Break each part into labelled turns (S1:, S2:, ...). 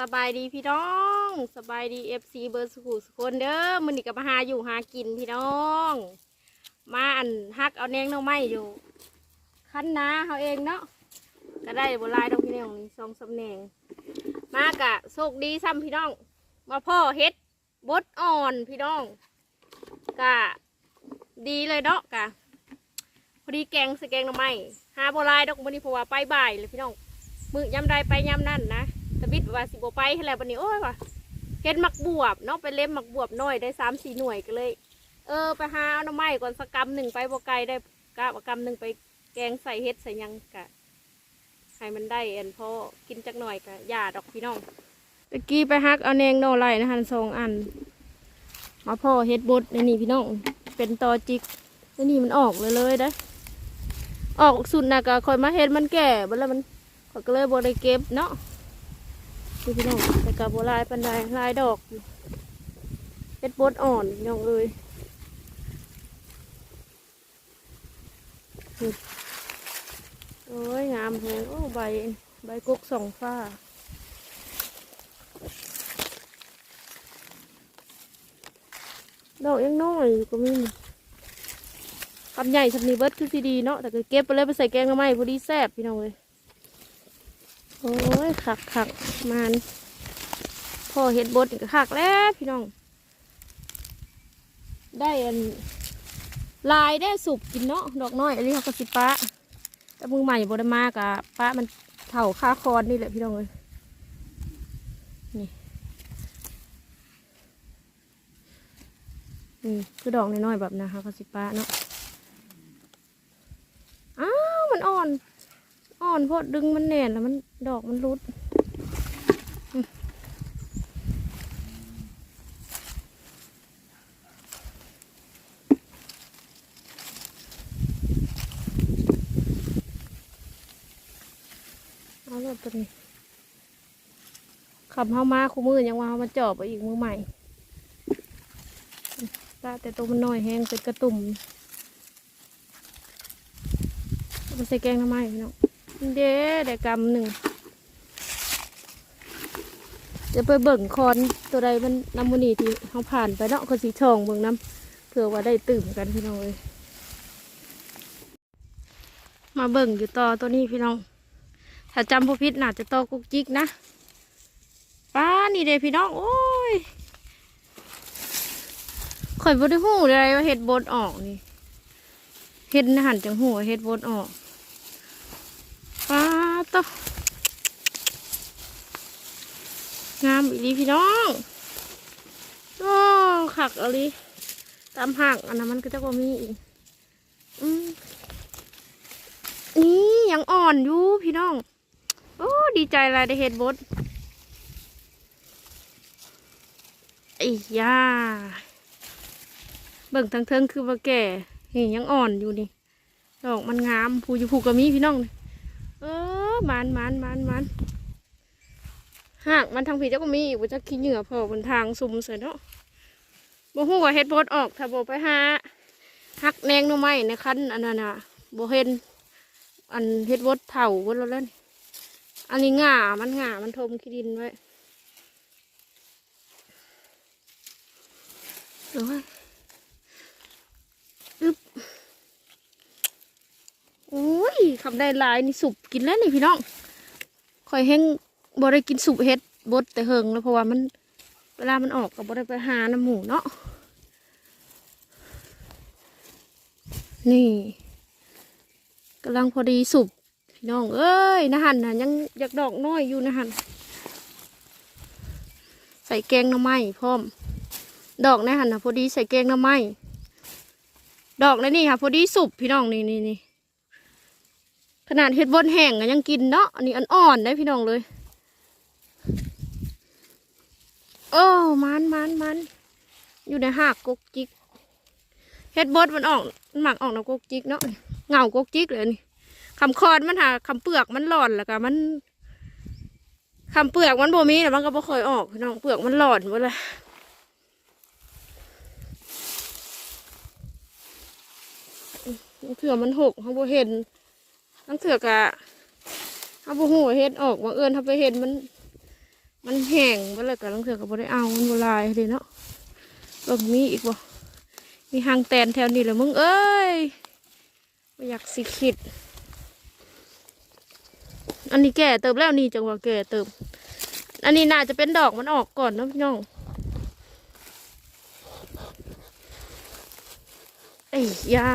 S1: สบายดีพี่น้องสบายดีเอฟซีเบอร์สุขุสุคนเด้อมันนี่ก็มาหาอยู่หากินพี่น้อง มาอันฮักเอาแนงน้องไม้อยู่คั้นนาเขาเองเนาะก็ได้บลายดอกพี่น้องนี่สองสำแหน่งมากะโชคดีซ้ำพี่น้อง มาพ่อเฮ็ดบดอ่อนพี่น้องกะดีเลยเนาะกะพอดีแกงสแกงหน้องไม้หาบลายดอกมันนี่เพราะว่าไปบ่ายเลยพี่น้องมือยำใดไปยำนั่นนะ ตะบิดว่าสิบไปแล้ววันนี้โอ้ยว่ะเห็นหมักบวบเนาะไปเล่มหมักบวบน้อยได้สามสี่หน่วยก็เลย เออไปหาเอาหน้ำไม้ก่อนสักกำหนึ่งไปบวไกลได้กะว่ากำหนึ่งไปแกงใส่เฮ็ดใส่ยังกะให้มันได้เอ็นพอกินจักหน่อยกะยาดอกพี่น้องตะกี้ไปฮักเอาแนงโนอไลนะฮันสองอัน มาพ่อเฮ็ดบดในนี่พี่น้องเป็นตอจิกในนี่มันออกเลยเลยได้ออกสุดนะก็คอยมาเฮ็ดมันแก่บัดแล้วมันก็เลยบริเก็บเนาะ พี่น้องแต่กับโบลายปันไดลายดอกเฮ็ดบดอ่อนพี่น้องเลยโอ้ยงามแฮงโอ้ใบใบกุกสองฟ้าดอกยังน้อยก็มีคำใหญ่คำนี้เบิดคือสีดีเนาะแต่ก็เก็บไปเลยไปใส่แกงละไม้พอดีแซ่บพี่น้องเลย โอ้ยขักขักมันพ่อเห็ดบดขักแล้วพี่น้อง ได้อันลายได้สุกกินเนาะดอกน้อยอันนี้เขาก็สิปะแต่มือใหม่บดมากอะปะมันเถ่าค่าคอนนี่แหละพี่น้องเลยนี่นี่คือดอกน้อยๆแบบนะคะเขาสิปะเนาะอ้าวมันอ่อน อ่อนเพราะดึงมันแน่นแล้วมันดอกมันรุดเอาแบบตัวนี้ขับเข้ามาคู่มือยังว่าเอามาจอบไปอีกมือใหม่ตาแต่ตัวมันน้อยแห้งเป็นกระตุ่มเอาใส่แกงทำไมพี่น้อง เด้ได้กำหนึ่งจะไปเบิ่งคอนตัวใดมันน้ำมูนีที่เขาผ่านไปเนาะคนสีทองเบิ่งน้ำเผื่อว่าได้ตื่มกันพี่น้องเลยมาเบิ่งอยู่ต่อตัวนี้พี่น้อง ถ้าจำพพิษน่าจะต่อกุกจิกนะป้านี่เด้พี่น้อง โอ้ยข่อยบดหูเลยว่าเห็ดบดออกนี่เห็ดนะหันจังหัวเห็ดบดออก ตะงามอีหลีพี่น้องโอ้ขักอะไรตามห่างอันนั้นมันก็จะบ่มีอีกอืมนี่ยังอ่อนอยู่พี่น้อง โอ้ ดีใจเลยได้เห็ดบดไอ้ยาเบิ่งทางเทิงคือว่าแก่นี่ยังอ่อนอยู่นี่ดอกมันงามผูอยู่ผูกก็มีพี่น้องเออ มันมันมันมันหากมันทางผีเจ้าก็มีอีกว่าจะขี้เหงื่อพอบนทางซุ่มเสร็จเนาะบ่ฮู้ว่าเฮ็ดโพดออกถ้าบ่ไปหาหักแนงหน่อไม้ในคันอันนั้นน่ะบ่เห็นอันเฮ็ดบดเผาบดแล้วนั่นอันนี้ง่ามันง่ามันทมขี้ดินไว้โอ้ยอึ๊บ อ้ยคำได้หลายนี่สุบกินแล้วนี่พี่น้องคอยแห้งบ่ได้กินสุบเฮ็ดบดแต่เฮิงแล้วเพราะว่ามันเวลามันออกก็บ่ได้ไปหาน้ำหมูเนาะนี่กำลังพอดีสุบพี่น้องเอ้ยนะหันนะยังอยากดอกน้อยอยู่นะหันใส่แกงน้ำไม้พร้อม ดอกนะหันนะพอดีใส่แกงน้ำไม้ดอกนะนี่ค่ะพอดีสุบพี่น้องนี่นี่นี่ ขนาดเห็ดบนแห้งอะยังกินเนาะอันนี้อันอ่อนได้พี่น้องเลย โอ้มันมันมันอยู่ในหากกกจิกเห็ดบดมันออกมันหมักออกในกกจิกเนาะเงากกจิกเลยนี่คำคอนมันหาคำเปลือกมันหลอนแล้วก็มันคำเปลือกมันโบมีแต่มันก็บ่ค่อยออกน้องเปลือกมันหลอนหมดเลยเผื่อมันหกเขาบ่เห็น ทั้งเถือกอะเอาบูหูเฮ็ดออกบางเอิญถ้าไปเห็นมัน มันแห้งไปเลยกับลังเถือกกับบได้เอามันบลายเลยเนาะเบิ่งมีอีกบ่มีหางแตนแถวนี้เลยมึงเอ้ยบ่อยากสิคิด อันนี้แก่เติมแล้วนี่จังหวะแก่เติม อันนี้น่าจะเป็นดอกมันออกก่อนนะพี่น้องเอ้ยยา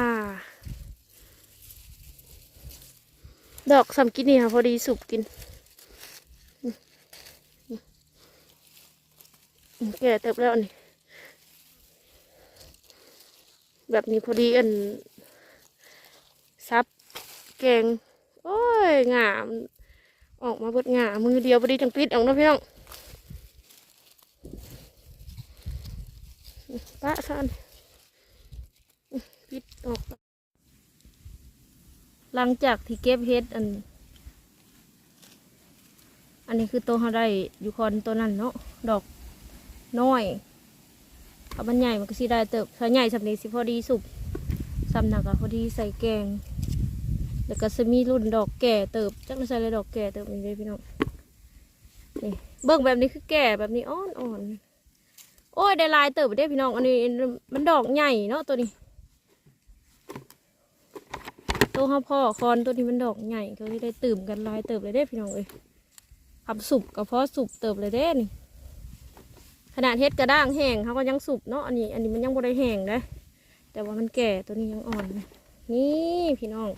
S1: ดอกสำกินนี่ค่ะพอดีสุบกินแก่เติบแล้วนี่ แบบนี้พอดีอันซับแกง โอ้ยงามออกมาเบิดงามือเดียวพอดีจังปิดออกนะพี่น้องปะซันปิดออก หลังจากที่เก็บเฮ็ดอัน อันนี้คือตัวเขาได้อยู่คอนตัวนั้นเนาะดอกน้อยถ้ามันใหญ่มันก็สิได้เติบถ้าใหญ่สำนี้สิพอดีสุบสำหนักอะพอดีใส่แกง แล้วก็จะมีรุ่นดอกแก่เติบจักไม่ใช่เลยดอกแก่เติบนี่เลยพี่น้องนี่เบิ่งแบบนี้คือแก่แบบนี้อ่อนอ่อนโอ้ยได้ลายเติบได้พี่น้องอันนี้มันดอกใหญ่เนาะตัวนี้ ตัวข้าวพ่อคอนตัวนี้มันดอกใหญ่เขาที่ได้ตื่มกันลายเติบเลยเด้พี่น้องเอ้ยขับสุบกับเพาะสุบเติบเลยเด้นี่ขนาดเฮ็ดกระด้างแห้งเขาก็ยังสุบเนาะอันนี้ อันนี้มันยังบ่ได้แห้งนะแต่ว่ามันแก่ตัวนี้ยังอ่อนน,นี่พี่น้อง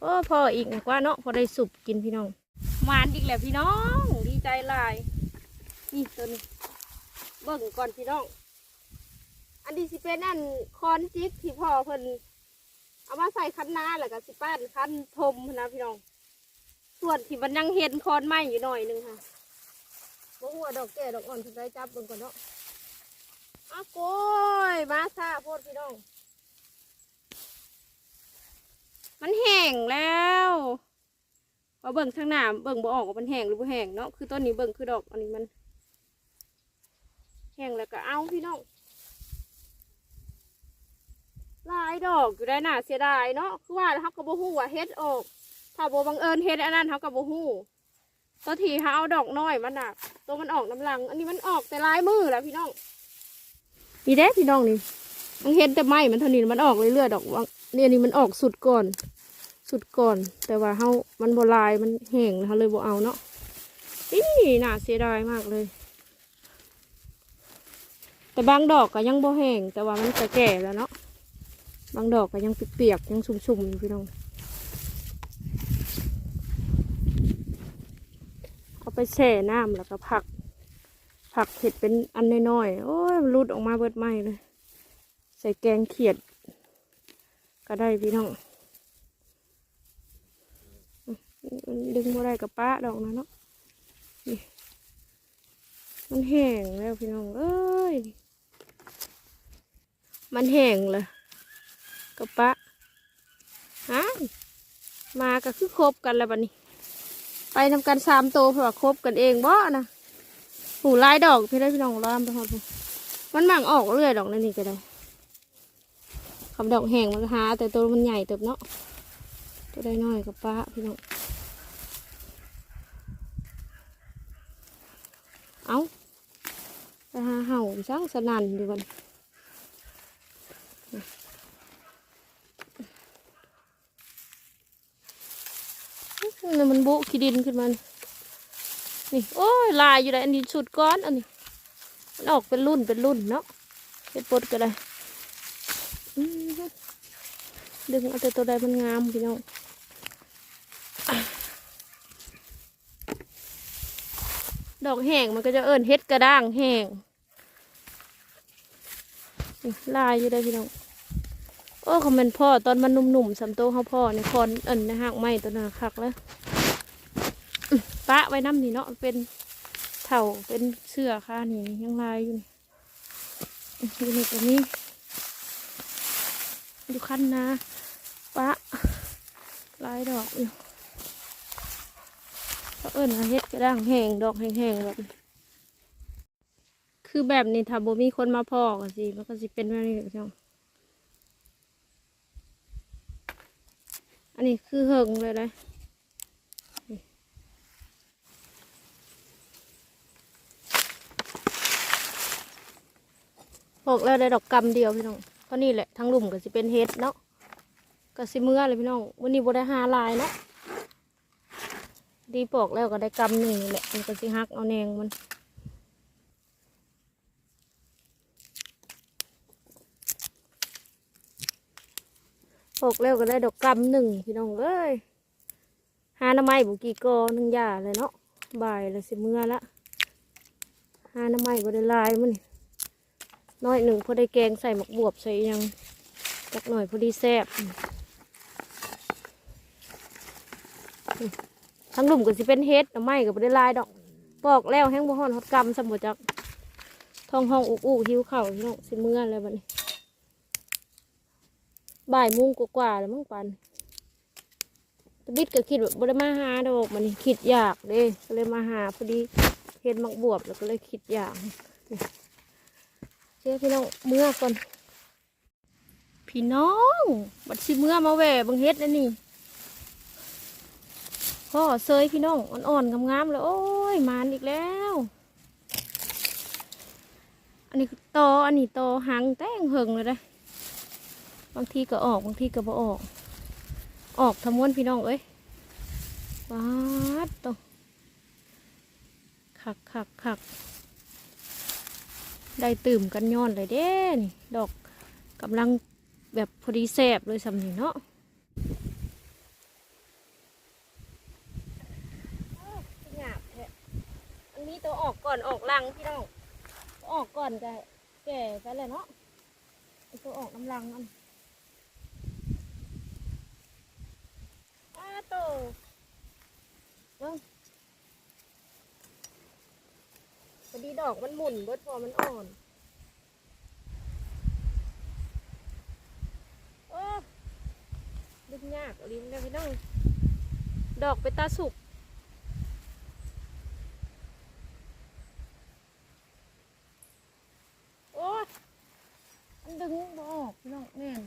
S1: โอ้พออีกนะกว่าเนาะพอได้สุบกินพี่น้องหวานอีกแล้วพี่น้องดีใจลายนี่ตัวนี้เบิ่งก่อนพี่น้อง อันนี้สิเป็นอันคอนจิกที่พ่อเพิ่น เอามาใส่คันนาแล้วก็สิป้านคันทมนะพี่น้อง ส่วนที่มันยังเห็นคอนไม้อยู่หน่อยนึงค่ะบ่หัวดอกแก่ดอกอ่อนที่ได้จับเบิ่งก่อนเนาะอ้าโกยมาซาโพดพี่น้อง มันแห้งแล้วพอเบิ่งทางหน้าเบิ่งบ่ออกว่ามันแห้งหรือบ่แห้งเนาะคือต้นนี้เบิ่งคือดอกอันนี้มัน แห้งแล้วก็เอาพี่น้อง ลายดอกอยู่ได้น่ะเสียดายเนาะคือว่าเขาก็บ่ฮู้ว่าเฮ็ดออกถ้าบ่บังเอิญเฮ็ดอันนั้นเขาก็บ่ฮู้ตัวทีเขาเอาดอกน้อยมันน่ะตัวมันออกน้ำลัง อันนี้มันออกแต่ลายมือแล้วพี่น้องนี่เด้พี่น้องนี่มันเห็นแต่ไม้มันเท่านี้มันออกเรื่อยๆดอกวาเนี่ยอันนี่มันออกสุดก่อน สุดก่อน แต่ว่าเขามันบ่ลายมันแห้งเขาเลยโบเอาเนาะนี่น่าเสียดายมากเลย แต่บางดอกก็ยังโบแห้งแต่ว่ามันก็แก่แล้วเนาะ บางดอกก็ยังเปียกๆยังชุ่มๆอยู่พี่น้อง เอาไปแช่น้ำแล้วก็ผัก ผักเผ็ดเป็นอันน้อยๆ โอ้ยรุดออกมาเบิดไหมเลย ใส่แกงเขียด ก็ได้พี่น้องดึงมาได้กับป้าดอกนะเนาะนี่มันแห้งแล้วพี่น้อง เอ้ย มันแห้งเลย กับปะฮะมาก็คือคบกันแล้วบัดนี้ ไปทำกันสามโตเพราะว่าคบกันเองบ่นะหูลายดอกพี่ได้พี่น้องรามไปหอดมันหมั่งออกเรื่อยดอกนั่นนี่ก็ได้คำดอกแห้งมันหาแต่ตัวมันใหญ่เติบเนาะตัวได้น้อยกับปะพี่น้องเอาไปหาเห่าช่างสนั่นดูกัน นี่มันบุขี้ดินขึ้นมานี่นี่โอ้ยลายอยู่ได้อันนี้สุดก้อนอันนี้มันออกเป็นรุ่นเป็นรุ่นเนาะเป็นปดก็ได้อื้อหือดึงเอาแต่ตัวใดมันงามพี่น้องดอกแห้งมันก็จะเอิญเฮ็ดกระด้างแห้งลายอยู่ได้พี่น้องโอ้คอมเมนพ่อตอนมันหนุ่มๆสำโตเขาพ่อในคอนเอิญนะฮะไม่ตัวน่ะคักแล้ว ปะไว้น้ำนี่เนาะเป็นเถ่าเป็นเสื้อค่านี่ยังลายอยู่นี่อื้ออยู่นี่ตัวนี้อยู่ขั้นนะปะลายดอกอยู่เขาเอิญมาเฮ็ดกระด้างแห้งดอกแห้งๆแบบคือแบบนี้ถ้าบ่มีคนมาพอก็สิมันก็สิเป็นแบบนี้พี่น้องอันนี้คือเหิงเลยนะนี่ บอกแล้วได้ดอกกำเดียวพี่น้องเพราะนี่แหละทั้งลุ่มก็สิเป็นเฮ็ดเนาะก็สิเมื่อเลยพี่น้องวันนี้บ่ได้หาลายเนาะดีปอกแล้วก็ได้กำหนึ่งนี่แหละมันก็สิหักเอาแนงมันปอกแล้วก็ได้ดอกกำหนึ่งพี่น้องเอ้ยหาน้ำไม้บุกีกอหนึ่งยาเลยเนาะบ่ายเลยสิเมื่อละหาน้ำไม้บ่ได้ลายมันนี่ น้อยหนึ่งพอได้แกงใส่หมกบวบใส่ยังจักหน่อยพอดีแซ่บทั้งหลุมก็สิเป็นเฮ็ดหน่ไม้ก็บ่ได้ลายดอกปอกแล้วแห้งบ่ฮ้อนฮอดกำสมบ่จักทองห้องอุกอุกหิวเข้าวพี่น้องสิเมื้อแล้วบัดนี้บ่ายโมงกว่าๆแล้วมั้งปันตะบิดก็คิดว่าบ่ได้มาหาดอกมันนี่คิดอยากเด้ก็เลยมาหาพอดีเฮ็ดหมักบวบแล้วก็เลยคิดอยาก เชื่อพี่น้องเมื่อก่อนพี่น้องบัดสิเมื่อมาแหวบังเฮ็ดนั่นนี่พ่อเซยพี่น้องอ่อนๆงามๆเลยโอ้ยมานอีกแล้ว อันนี้คือตออันนี้ตอหางแต้งเหิงเลยนะบางทีก็ออกบางทีก็บ่ออก ออกทำม้วนพี่น้องเอ้ยบาดตอคักคักคัก ได้ตื่มกันย้อนเลยเด้นี่ดอกกำลังแบบพอดีแซบเลยสำนีเนาะหยาบแท้อันนี้ตัวออกก่อนออกลังพี่น้องออกก่อนก็แก่ไปเลยเนาะตัวออกน้ำลังอันอ้าโตเบิ่งพ อดีดอกมันหมุนเบิดพอมันอ่อน โอ้ดึงยากลิ้นเลยพี่น้อง ดอกไปตาสุก โอ้ยมันดึงบ่ออกพี่น้องแม่น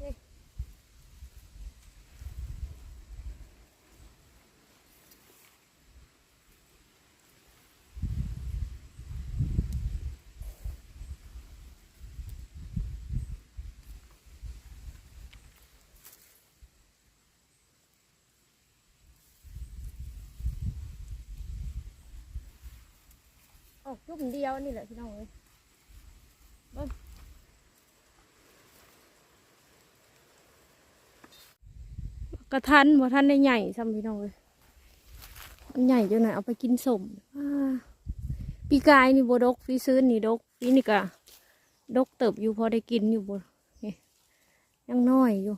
S1: นี่ ออกจุ่มเดียวนี่แหละพี่น้องเอ้ยบิ่งกระทันบ่ทันได้ใหญ่ซ้ำพี่น้องเลยมันใหญ่จังไหนเอาไปกินสมปีกายนี่บดกปีซื้อนี่ดกปีนี่กะดกเติบอยู่พอได้กินอยู่บนยังน้อยอยู่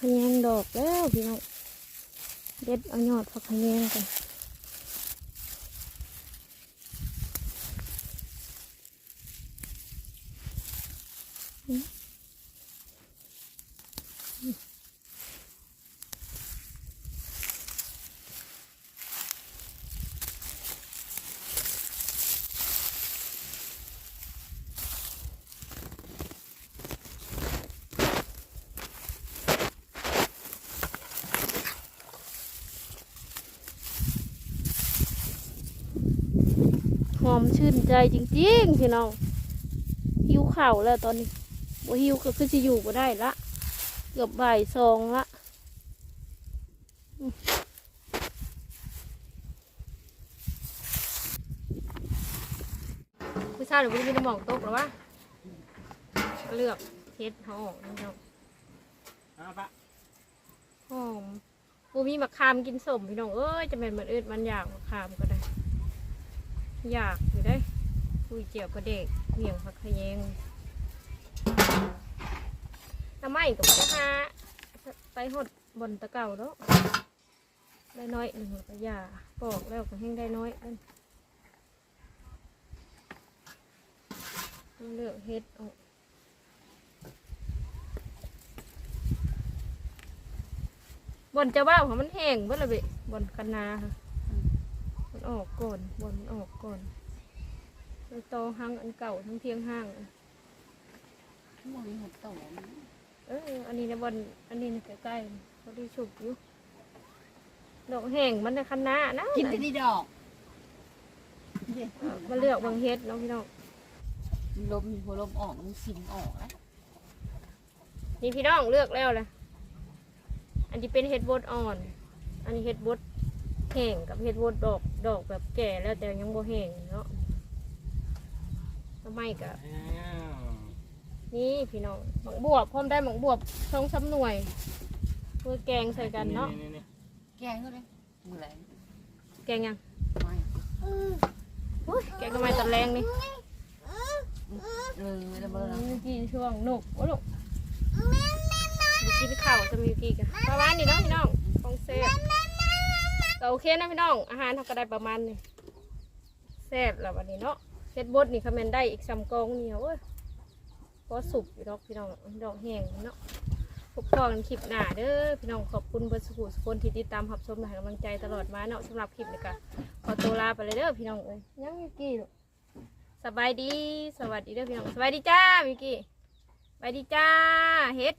S1: ขยงดอกแล้วพี่น้องเด็ดเอายอดผักขยงกัน มชื่นใจจริง ๆ พี่น้องหิวข่าวแล้วตอนนี้บ่หิวก็คือจะอยู่ก็ได้ละ เกือบบ่ายสองละอืมผู้ชายหรือผู้หญิงจะมองตกหรอวะเลือกเฮ็ดเขาออกนี่เนาะ
S2: เอาปะ
S1: หอมบูมีมะขามกินสมพี่น้องเอ้ยจะเป็นมันอืดมันอยากมะขามก็ได้ อยากอยู่ได้คุยเจียวกระเด็กเหนียงผักขะแยงน้ำไมกับไปหาไปหดบนตะเก่าเนาะได้น้อยหนึ่งก็อยาปอกแล้วก็แห้งได้น้อยอันเลือกเฮ็ดออกบนจะว่าของมันแห้งเมื่อไรเบบนคันนาค่ะ ออกก่อนบอลมันออกก่อนไปตอห้างอันเก่าทั้งเทียงห้างอะ
S3: มองหัวโต
S1: เอออันนี้ในบนอันนี้ใกล้ๆเขาดีฉุบอยู่ดอกแห้งมันในคันนานะ
S3: กินแต่นี่ดอก
S1: มาเลือกบางเฮ็ดเน้องพี่น้อง
S3: ลมหัวลมออกมันสิงออกแล้ว
S1: นี่พี่น้องเลือกแล้วเลยอันนี้เป็นเฮ็ดบดอ่อน อันนี้เฮ็ดบดแห้งกับเฮ็ดบดดอก ดอกแบบแก่แล้วแต่ยังบ่แห้งเนาะทำไมกับ
S2: อ้าว
S1: นี่พี่น้องหมักบวบพร้อมได้หมักบวบช่องซ้ำหน่วยเพื่อแกงใส่กันเนาะ
S2: นี่ๆ
S3: แกงก็เลยมือแรง
S1: แกงยัง
S3: ไม่
S1: อุ๊ยแกงทำไมตอนแรงนี่
S3: เลยแล้วเบอร์
S1: มีกี่ช่วงหนุกโอ้ลูกมีกินข้าวจะมีกี่กันประมาณนี้เนาะพี่น้องฟองเซ่บ ก็โอเคนะพี่น้อง อาหารเขาก็ได้ประมาณนี้แซ่บแล้ววันนี้เนาะเฮ็ดบดนี่คอมเมนได้อีกสามกองเนี่เว้ยก็สุกอยู่ดอกพี่น้องดอกแห้งเนาะพบกันคลิปหน้าเด้อพี่น้องขอบคุณเบอร์สุขุสคนที่ติดตามรับชมและให้กำลังใจตลอดมาเนาะสำหรับคลิปนี้ก็ขอตัวลาไปเลยเด้อพี่น้องเอ้ยยังมีกี่สบายดี สวัสดีเด้อพี่น้องสบายดีจ้ามิกกี้สบายดีจ้าเฮ็ด